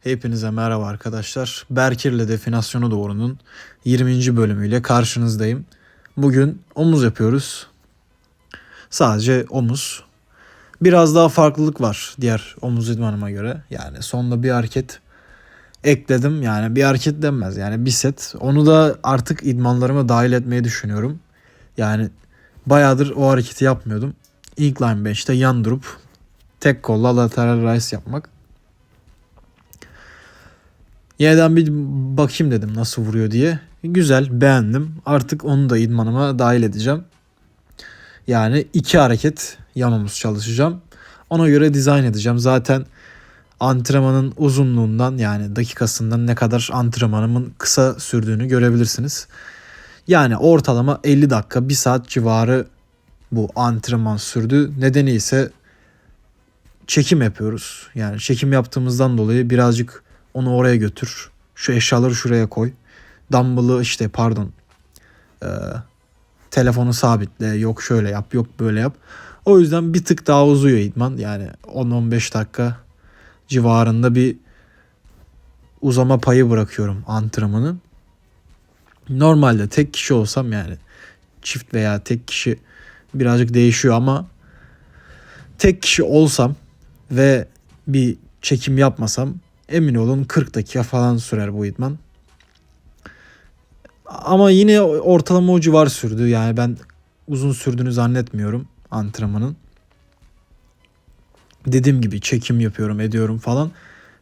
Hepinize merhaba arkadaşlar. Berkir'le Definasyonu Doğru'nun 20. bölümüyle karşınızdayım. Bugün omuz yapıyoruz. Sadece omuz. Biraz daha farklılık var diğer omuz idmanıma göre. Yani sonunda bir hareket ekledim. Yani bir hareket denmez. Yani bir set. Onu da artık idmanlarıma dahil etmeyi düşünüyorum. Yani bayağıdır o hareketi yapmıyordum. Incline bench'te yan durup tek kolla lateral rise yapmak. Yeniden bir bakayım dedim nasıl vuruyor diye. Güzel beğendim. Artık onu da idmanıma dahil edeceğim. Yani iki hareket yan omuz çalışacağım. Ona göre dizayn edeceğim. Zaten antrenmanın uzunluğundan yani dakikasından ne kadar antrenmanımın kısa sürdüğünü görebilirsiniz. Yani ortalama 50 dakika 1 saat civarı bu antrenman sürdü. Nedeni ise çekim yapıyoruz. Yani çekim yaptığımızdan dolayı birazcık onu oraya götür. Şu eşyaları şuraya koy. Dumbbell'ı işte pardon. Ee, telefonu sabitle. Yok şöyle yap yok böyle yap. O yüzden bir tık daha uzuyor idman. Yani 10-15 dakika civarında bir uzama payı bırakıyorum antrenmanı. Normalde tek kişi olsam yani çift veya tek kişi birazcık değişiyor ama tek kişi olsam ve bir çekim yapmasam emin olun 40 dakika falan sürer bu idman. Ama yine ortalama o civar sürdü. Yani ben uzun sürdüğünü zannetmiyorum antrenmanın. Dediğim gibi çekim yapıyorum, ediyorum falan.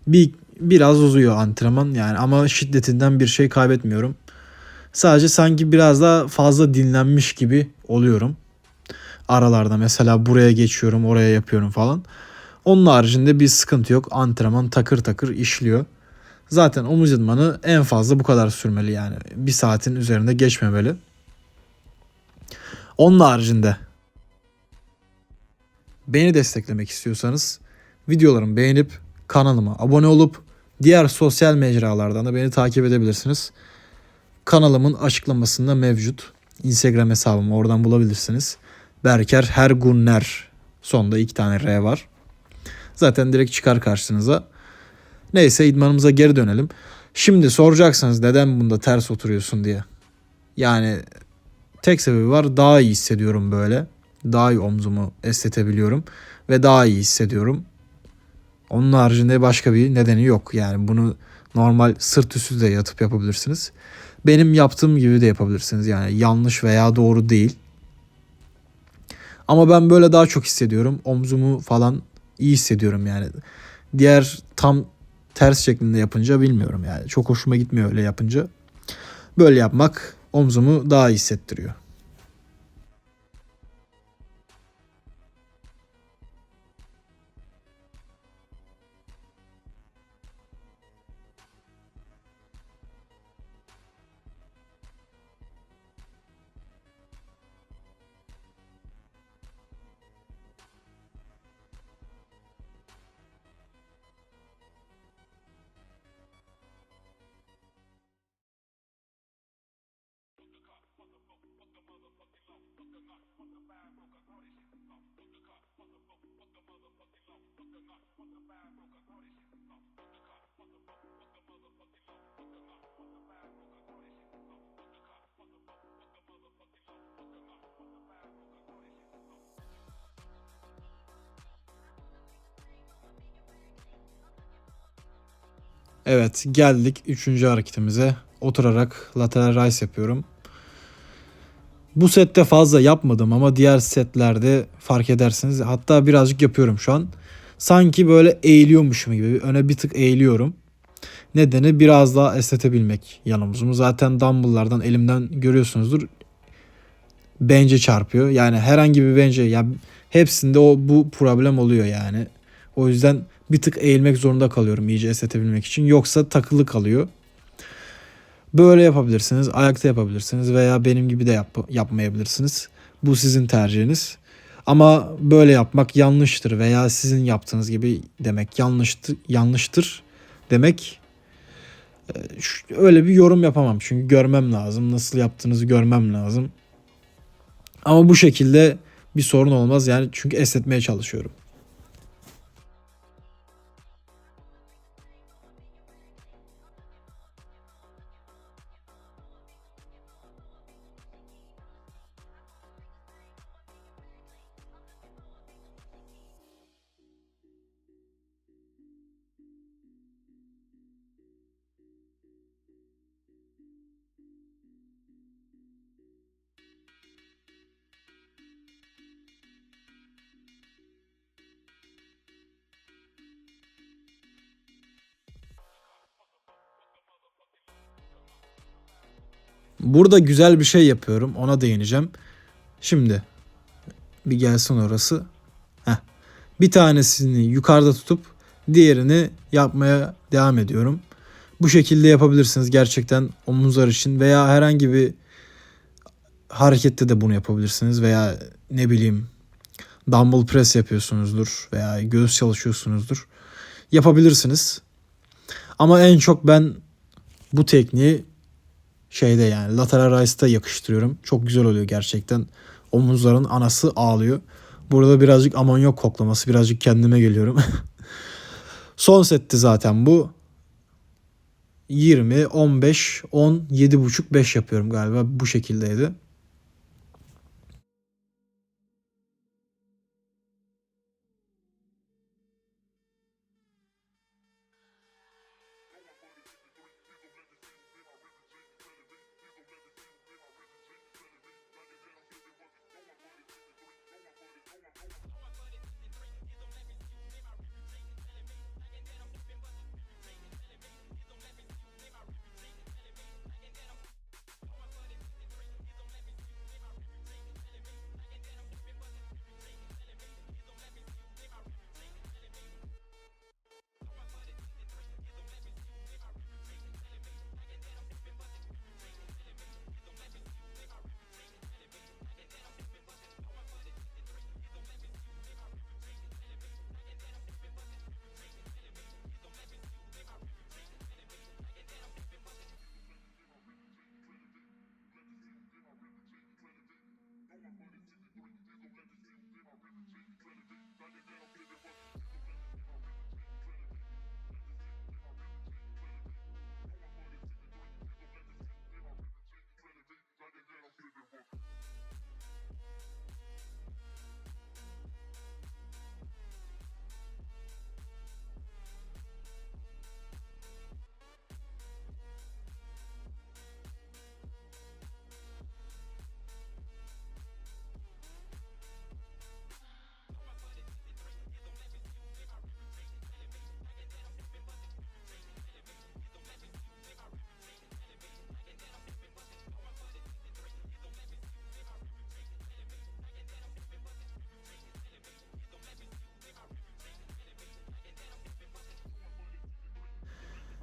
Bir biraz uzuyor antrenman yani ama şiddetinden bir şey kaybetmiyorum. Sadece sanki biraz daha fazla dinlenmiş gibi oluyorum. Aralarda mesela buraya geçiyorum, oraya yapıyorum falan. Onun haricinde bir sıkıntı yok. Antrenman takır takır işliyor. Zaten omuz idmanı en fazla bu kadar sürmeli yani. Bir saatin üzerinde geçmemeli. Onun haricinde beni desteklemek istiyorsanız videolarımı beğenip kanalıma abone olup diğer sosyal mecralardan da beni takip edebilirsiniz. Kanalımın açıklamasında mevcut. Instagram hesabımı oradan bulabilirsiniz. Berker Hergunner. Sonda iki tane R var. Zaten direkt çıkar karşınıza. Neyse idmanımıza geri dönelim. Şimdi soracaksınız neden bunda ters oturuyorsun diye. Yani tek sebebi var daha iyi hissediyorum böyle. Daha iyi omzumu esnetebiliyorum ve daha iyi hissediyorum. Onun haricinde başka bir nedeni yok. Yani bunu normal sırt üstü de yatıp yapabilirsiniz. Benim yaptığım gibi de yapabilirsiniz. Yani yanlış veya doğru değil. Ama ben böyle daha çok hissediyorum. Omzumu falan iyi hissediyorum yani. Diğer tam ters şeklinde yapınca bilmiyorum yani. Çok hoşuma gitmiyor öyle yapınca. Böyle yapmak omzumu daha iyi hissettiriyor. Evet geldik üçüncü hareketimize. Oturarak lateral rise yapıyorum. Bu sette fazla yapmadım ama diğer setlerde fark edersiniz. Hatta birazcık yapıyorum şu an. Sanki böyle eğiliyormuşum gibi. Öne bir tık eğiliyorum. Nedeni biraz daha esnetebilmek yan omuzumu. Zaten dumbbell'lardan elimden görüyorsunuzdur. Bence çarpıyor. Yani herhangi bir bence ya hepsinde o bu problem oluyor yani. O yüzden bir tık eğilmek zorunda kalıyorum iyice esnetebilmek için. Yoksa takılı kalıyor. Böyle yapabilirsiniz. Ayakta yapabilirsiniz veya benim gibi de yap yapmayabilirsiniz. Bu sizin tercihiniz. Ama böyle yapmak yanlıştır veya sizin yaptığınız gibi demek yanlıştır, yanlıştır demek e, öyle bir yorum yapamam. Çünkü görmem lazım. Nasıl yaptığınızı görmem lazım. Ama bu şekilde bir sorun olmaz. Yani çünkü esnetmeye çalışıyorum. Burada güzel bir şey yapıyorum. Ona değineceğim. Şimdi bir gelsin orası. Heh. Bir tanesini yukarıda tutup diğerini yapmaya devam ediyorum. Bu şekilde yapabilirsiniz gerçekten omuzlar için veya herhangi bir harekette de bunu yapabilirsiniz veya ne bileyim dumbbell press yapıyorsunuzdur veya göğüs çalışıyorsunuzdur. Yapabilirsiniz. Ama en çok ben bu tekniği şeyde yani lateral rice'da yakıştırıyorum. Çok güzel oluyor gerçekten. Omuzların anası ağlıyor. Burada birazcık amonyak koklaması, birazcık kendime geliyorum. Son setti zaten bu. 20, 15, 10, 7,5, 5 yapıyorum galiba. Bu şekildeydi.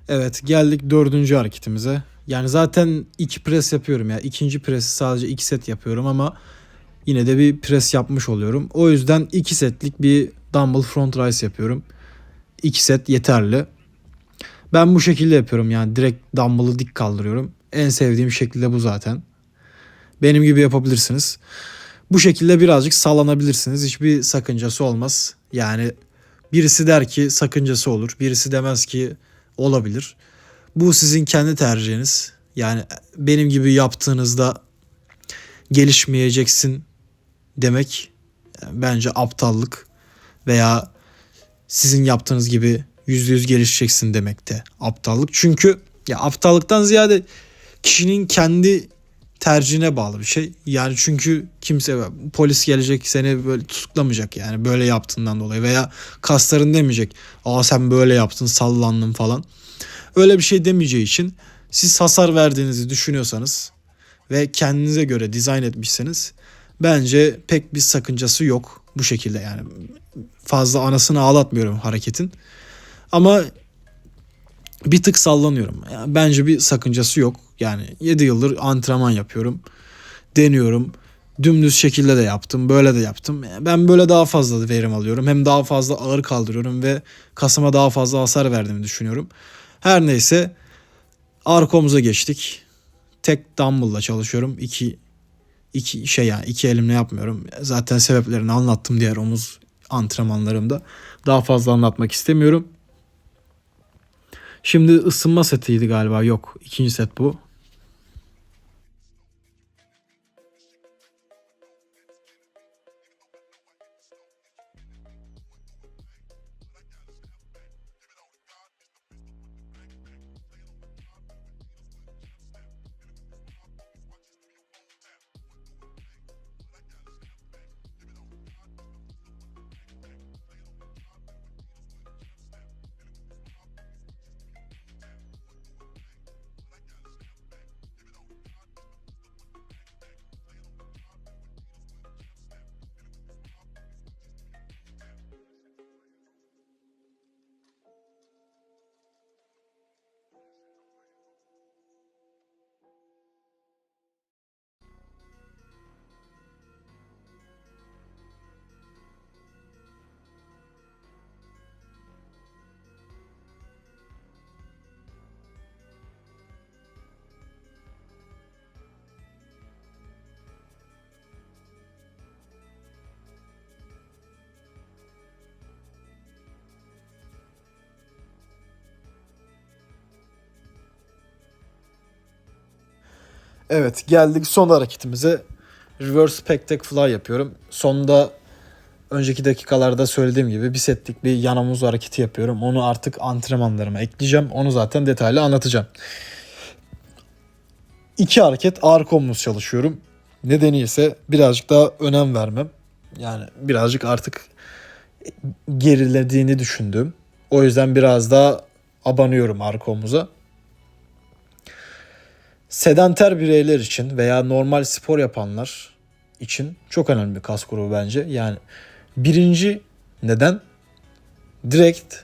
Evet geldik dördüncü hareketimize. Yani zaten iki pres yapıyorum ya. İkinci presi sadece iki set yapıyorum ama yine de bir pres yapmış oluyorum. O yüzden iki setlik bir dumbbell front raise yapıyorum. İki set yeterli. Ben bu şekilde yapıyorum yani direkt dumbbell'ı dik kaldırıyorum. En sevdiğim şekilde bu zaten. Benim gibi yapabilirsiniz. Bu şekilde birazcık sallanabilirsiniz. Hiçbir sakıncası olmaz. Yani birisi der ki sakıncası olur. Birisi demez ki olabilir. Bu sizin kendi tercihiniz. Yani benim gibi yaptığınızda gelişmeyeceksin demek bence aptallık veya sizin yaptığınız gibi yüzde yüz gelişeceksin demek de aptallık. Çünkü ya aptallıktan ziyade kişinin kendi tercihine bağlı bir şey. Yani çünkü kimse polis gelecek seni böyle tutuklamayacak yani böyle yaptığından dolayı veya kasların demeyecek. Aa sen böyle yaptın sallandın falan. Öyle bir şey demeyeceği için siz hasar verdiğinizi düşünüyorsanız ve kendinize göre dizayn etmişseniz bence pek bir sakıncası yok bu şekilde yani. Fazla anasını ağlatmıyorum hareketin. Ama bir tık sallanıyorum. Yani bence bir sakıncası yok. Yani 7 yıldır antrenman yapıyorum. Deniyorum. Dümdüz şekilde de yaptım. Böyle de yaptım. Ben böyle daha fazla verim alıyorum. Hem daha fazla ağır kaldırıyorum ve kasıma daha fazla hasar verdiğimi düşünüyorum. Her neyse arka omuza geçtik. Tek dumbbell'la çalışıyorum. İki, iki şey yani iki elimle yapmıyorum. Zaten sebeplerini anlattım diğer omuz antrenmanlarımda. Daha fazla anlatmak istemiyorum. Şimdi ısınma setiydi galiba. Yok. ikinci set bu. Evet geldik son hareketimize. Reverse pec fly yapıyorum. Sonda önceki dakikalarda söylediğim gibi bir setlik bir yan omuz hareketi yapıyorum. Onu artık antrenmanlarıma ekleyeceğim. Onu zaten detaylı anlatacağım. İki hareket arka omuz çalışıyorum. Nedeni ise birazcık daha önem vermem. Yani birazcık artık gerilediğini düşündüm. O yüzden biraz daha abanıyorum arka omuza. Sedanter bireyler için veya normal spor yapanlar için çok önemli bir kas grubu bence. Yani birinci neden direkt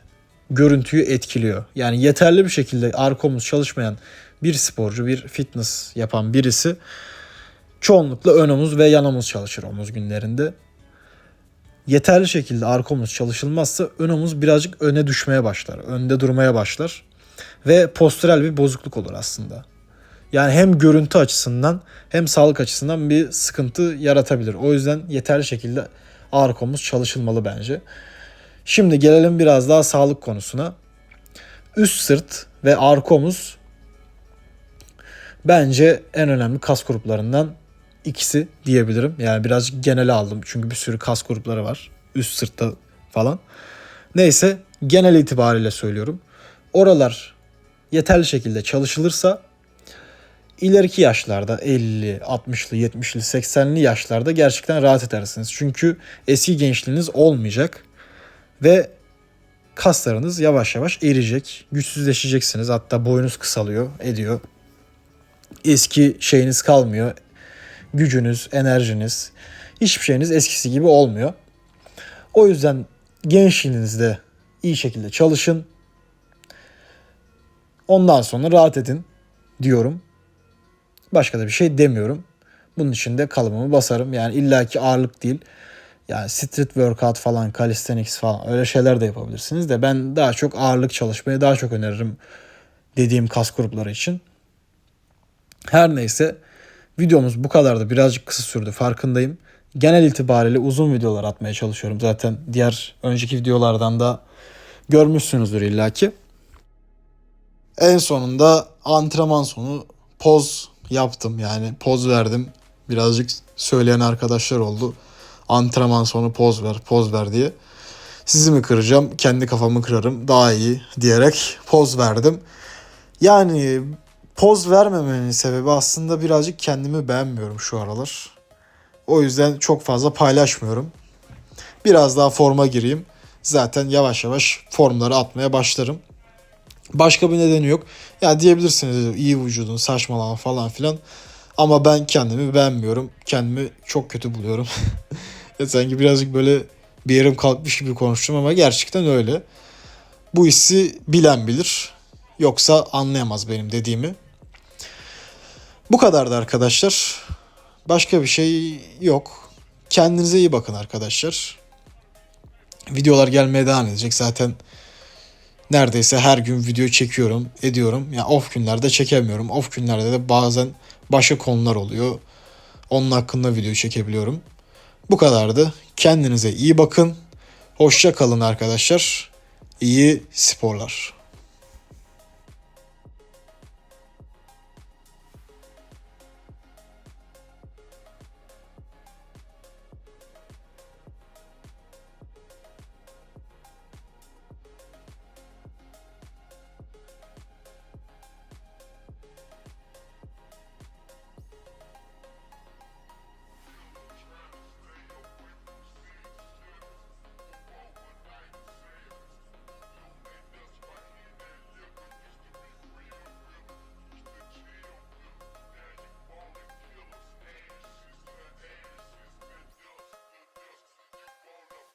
görüntüyü etkiliyor. Yani yeterli bir şekilde arka omuz çalışmayan bir sporcu, bir fitness yapan birisi çoğunlukla ön omuz ve yan omuz çalışır omuz günlerinde. Yeterli şekilde arka omuz çalışılmazsa ön omuz birazcık öne düşmeye başlar. Önde durmaya başlar. Ve postürel bir bozukluk olur aslında. Yani hem görüntü açısından hem sağlık açısından bir sıkıntı yaratabilir. O yüzden yeterli şekilde arka omuz çalışılmalı bence. Şimdi gelelim biraz daha sağlık konusuna. Üst sırt ve arka omuz bence en önemli kas gruplarından ikisi diyebilirim. Yani birazcık genele aldım çünkü bir sürü kas grupları var. Üst sırtta falan. Neyse genel itibariyle söylüyorum. Oralar yeterli şekilde çalışılırsa ileriki yaşlarda 50, 60'lı, 70'li, 80'li yaşlarda gerçekten rahat edersiniz. Çünkü eski gençliğiniz olmayacak ve kaslarınız yavaş yavaş eriyecek. Güçsüzleşeceksiniz. Hatta boyunuz kısalıyor, ediyor. Eski şeyiniz kalmıyor. Gücünüz, enerjiniz, hiçbir şeyiniz eskisi gibi olmuyor. O yüzden gençliğinizde iyi şekilde çalışın. Ondan sonra rahat edin diyorum. Başka da bir şey demiyorum. Bunun için de kalıbımı basarım. Yani illaki ağırlık değil. Yani street workout falan, calisthenics falan öyle şeyler de yapabilirsiniz de ben daha çok ağırlık çalışmayı daha çok öneririm dediğim kas grupları için. Her neyse videomuz bu kadardı. Birazcık kısa sürdü farkındayım. Genel itibariyle uzun videolar atmaya çalışıyorum. Zaten diğer önceki videolardan da görmüşsünüzdür illaki. En sonunda antrenman sonu poz yaptım yani poz verdim. Birazcık söyleyen arkadaşlar oldu. Antrenman sonu poz ver, poz ver diye. Sizi mi kıracağım, kendi kafamı kırarım daha iyi diyerek poz verdim. Yani poz vermemenin sebebi aslında birazcık kendimi beğenmiyorum şu aralar. O yüzden çok fazla paylaşmıyorum. Biraz daha forma gireyim. Zaten yavaş yavaş formları atmaya başlarım. Başka bir nedeni yok. Ya diyebilirsiniz iyi vücudun saçmalama falan filan. Ama ben kendimi beğenmiyorum. Kendimi çok kötü buluyorum. ya sanki birazcık böyle bir yerim kalkmış gibi konuştum ama gerçekten öyle. Bu hissi bilen bilir. Yoksa anlayamaz benim dediğimi. Bu kadardı arkadaşlar. Başka bir şey yok. Kendinize iyi bakın arkadaşlar. Videolar gelmeye devam edecek. Zaten neredeyse her gün video çekiyorum, ediyorum. Ya yani off günlerde çekemiyorum. Off günlerde de bazen başka konular oluyor. Onun hakkında video çekebiliyorum. Bu kadardı. Kendinize iyi bakın. Hoşça kalın arkadaşlar. İyi sporlar.